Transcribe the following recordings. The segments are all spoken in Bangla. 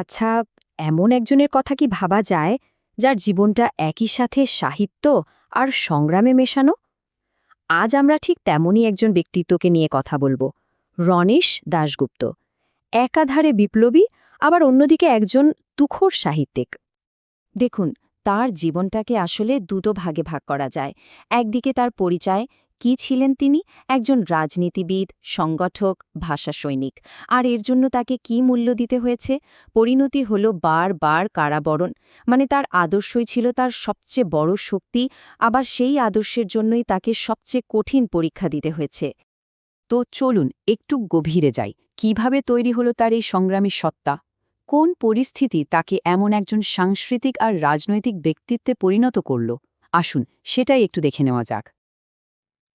আচ্ছা এমন একজনের কথা কি ভাবা যায়, যার জীবনটা একই সাথে সাহিত্য আর সংগ্রামে মেশানো? আজ আমরা ঠিক তেমনই একজন ব্যক্তিত্বকে নিয়ে কথা বলব, রণেশ দাশগুপ্ত। একাধারে বিপ্লবী, আবার অন্যদিকে একজন তুখোর সাহিত্যিক। দেখুন, তার জীবনটাকে আসলে দুটো ভাগে ভাগ করা যায়। একদিকে তার পরিচয় কি ছিলেন তিনি? একজন রাজনীতিবিদ, সংগঠক, ভাষা সৈনিক। আর এর জন্য তাকে কি মূল্য দিতে হয়েছে? পরিণতি হল বার বার কারাবরণ। মানে তার আদর্শই ছিল তার সবচেয়ে বড় শক্তি, আবার সেই আদর্শের জন্যই তাকে সবচেয়ে কঠিন পরীক্ষা দিতে হয়েছে। তো চলুন, একটু গভীরে যাই। কীভাবে তৈরি হলো তার এই সংগ্রামী সত্তা? কোন পরিস্থিতি তাকে এমন একজন সাংস্কৃতিক আর রাজনৈতিক ব্যক্তিত্বে পরিণত করল? আসুন, সেটাই একটু দেখে নেওয়া যাক।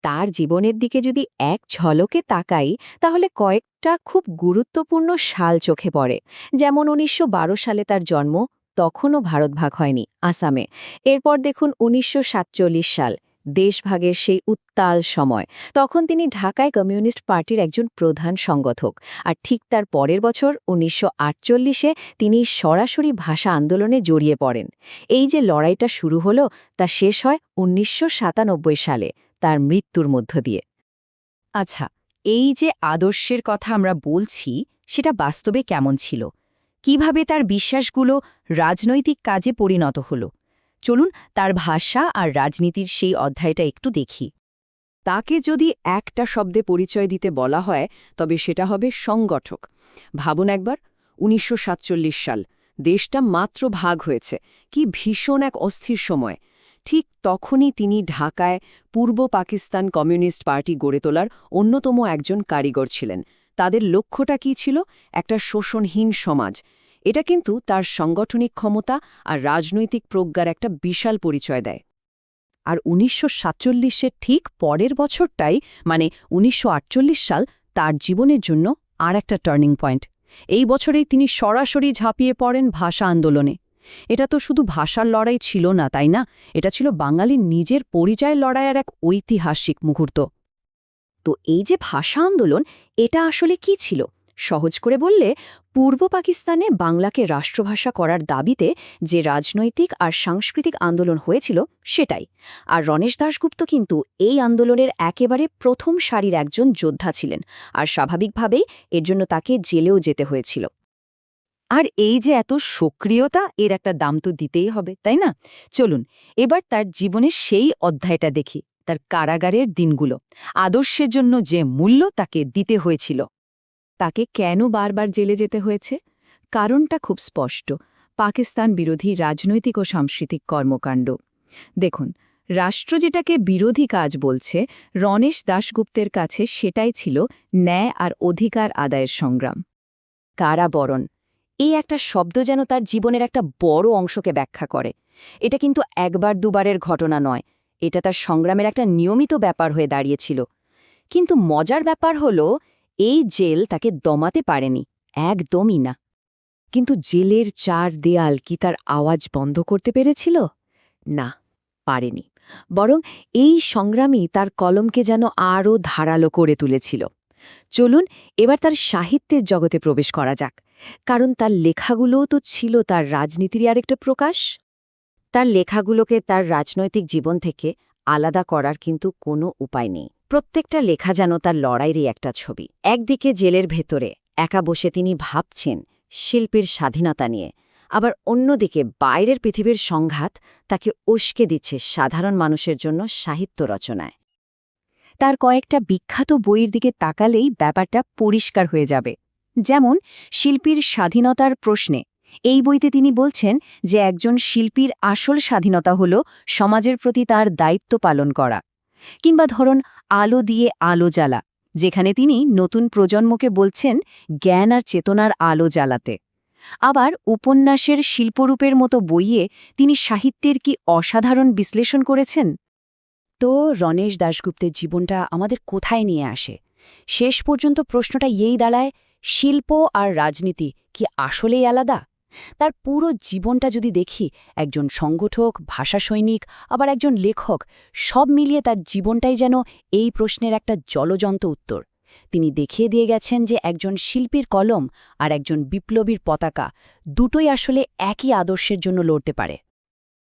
তার জীবনের দিকে যদি এক ঝলকে তাকাই, তাহলে কয়েকটা খুব গুরুত্বপূর্ণ সাল চোখে পড়ে। যেমন উনিশশো বারো সালে তার জন্ম, তখনও ভারতভাগ হয়নি, আসামে। এরপর দেখুন উনিশশো সাতচল্লিশ সাল, দেশভাগের সেই উত্তাল সময়। তখন তিনি ঢাকায় কমিউনিস্ট পার্টির একজন প্রধান সংগঠক। আর ঠিক তার পরের বছর উনিশশো তিনি সরাসরি ভাষা আন্দোলনে জড়িয়ে পড়েন। এই যে লড়াইটা শুরু হলো, তা শেষ হয় উনিশশো সাতানব্বই সালে। তার মৃত্যুর মধ্য দিয়ে। আচ্ছা এই যে আদর্শের কথা আমরা বলছি, সেটা বাস্তবে কেমন ছিল? কীভাবে তার বিশ্বাসগুলো রাজনৈতিক কাজে পরিণত হল? চলুন তার ভাষা আর রাজনীতির সেই অধ্যায়টা একটু দেখি। তাকে যদি একটা শব্দে পরিচয় দিতে বলা হয়, তবে সেটা হবে সংগঠক। ভাবুন একবার, উনিশশো সাতচল্লিশ সাল, দেশটা মাত্র ভাগ হয়েছে। কি ভীষণ এক অস্থির সময়। ঠিক তখনই তিনি ঢাকায় পূর্ব পাকিস্তান কমিউনিস্ট পার্টি গড়ে তোলার অন্যতম একজন কারিগর ছিলেন। তাদের লক্ষ্যটা কি ছিল? একটা শোষণহীন সমাজ। এটা কিন্তু তার সাংগঠনিক ক্ষমতা আর রাজনৈতিক প্রজ্ঞার একটা বিশাল পরিচয় দেয়। আর উনিশশো সাতচল্লিশের ঠিক পরের বছরটাই মানে উনিশশো আটচল্লিশ সাল, তার জীবনের জন্য আর একটা টার্নিং পয়েন্ট। এই বছরেই তিনি সরাসরি ঝাঁপিয়ে পড়েন ভাষা আন্দোলনে। এটা তো শুধু ভাষার লড়াই ছিল না, তাই না? এটা ছিল বাঙালির নিজের পরিচয় লড়াইয়ের এক ঐতিহাসিক মুহূর্ত। তো এই যে ভাষা আন্দোলন, এটা আসলে কি ছিল? সহজ করে বললে, পূর্ব পাকিস্তানে বাংলাকে রাষ্ট্রভাষা করার দাবিতে যে রাজনৈতিক আর সাংস্কৃতিক আন্দোলন হয়েছিল, সেটাই। আর রণেশ দাশগুপ্ত কিন্তু এই আন্দোলনের একেবারে প্রথম সারির একজন যোদ্ধা ছিলেন, আর স্বাভাবিকভাবেই এর জন্য তাকে জেলেও যেতে হয়েছিল। আর এই যে এত সক্রিয়তা, এর একটা দাম তো দিতেই হবে, তাই না? চলুন, এবার তার জীবনের সেই অধ্যায়টা দেখি, তার কারাগারের দিনগুলো। আদর্শের জন্য যে মূল্য তাকে দিতে হয়েছিল। তাকে কেন বারবার জেলে যেতে হয়েছে? কারণটা খুব স্পষ্ট। পাকিস্তান বিরোধী রাজনৈতিক ও সাংস্কৃতিক কর্মকাণ্ড। দেখুন, রাষ্ট্র যেটাকে বিরোধী কাজ বলছে, রণেশ দাশগুপ্তের কাছে সেটাই ছিল ন্যায় আর অধিকার আদায়ের সংগ্রাম। কারাবরণ। এই একটা শব্দ যেন তার জীবনের একটা বড় অংশকে ব্যাখ্যা করে। এটা কিন্তু একবার দুবারের ঘটনা নয়। এটা তার সংগ্রামের একটা নিয়মিত ব্যাপার হয়ে দাঁড়িয়েছিল। কিন্তু মজার ব্যাপার হল, এই জেল তাকে দমাতে পারেনি। একদমই না। কিন্তু জেলের চার দেয়াল কি তার আওয়াজ বন্ধ করতে পেরেছিল? না, পারেনি। বরং এই সংগ্রামই তার কলমকে যেন আরও ধারালো করে তুলেছিল। চলুন এবার তার সাহিত্যের জগতে প্রবেশ করা যাক। কারণ তার লেখাগুলোও তো ছিল তার রাজনীতির আরেকটা প্রকাশ। তার লেখাগুলোকে তার রাজনৈতিক জীবন থেকে আলাদা করার কিন্তু কোনো উপায় নেই। প্রত্যেকটা লেখা যেন তার লড়াইরই একটা ছবি। একদিকে জেলের ভেতরে একা বসে তিনি ভাবছেন শিল্পীর স্বাধীনতা নিয়ে। আবার অন্যদিকে বাইরের পৃথিবীর সংঘাত তাকে উস্কে দিচ্ছে সাধারণ মানুষের জন্য সাহিত্য রচনায়। তার কয়েকটা বিখ্যাত বইয়ের দিকে তাকালেই ব্যাপারটা পরিষ্কার হয়ে যাবে। যেমন, শিল্পীর স্বাধীনতার প্রশ্নে। এই বইতে তিনি বলছেন যে একজন শিল্পীর আসল স্বাধীনতা হল সমাজের প্রতি তার দায়িত্ব পালন করা। কিংবা ধরুন, আলো দিয়ে আলো জ্বালা, যেখানে তিনি নতুন প্রজন্মকে বলছেন জ্ঞান আর চেতনার আলো জ্বালাতে। আবার উপন্যাসের শিল্পরূপের মতো বইয়ে তিনি সাহিত্যের কি অসাধারণ বিশ্লেষণ করেছেন? তো রণেশ দাশগুপ্তের জীবনটা আমাদের কোথায় নিয়ে আসে? শেষ পর্যন্ত প্রশ্নটা এই দাঁড়ায়, শিল্প আর রাজনীতি কি আসলেই আলাদা? তার পুরো জীবনটা যদি দেখি, একজন সংগঠক, ভাষা সৈনিক, আবার একজন লেখক, সব মিলিয়ে তার জীবনটাই যেন এই প্রশ্নের একটা জলজন্ত উত্তর। তিনি দেখিয়ে দিয়ে গেছেন যে একজন শিল্পীর কলম আর একজন বিপ্লবীর পতাকা দুটোই আসলে একই আদর্শের জন্য লড়তে পারে।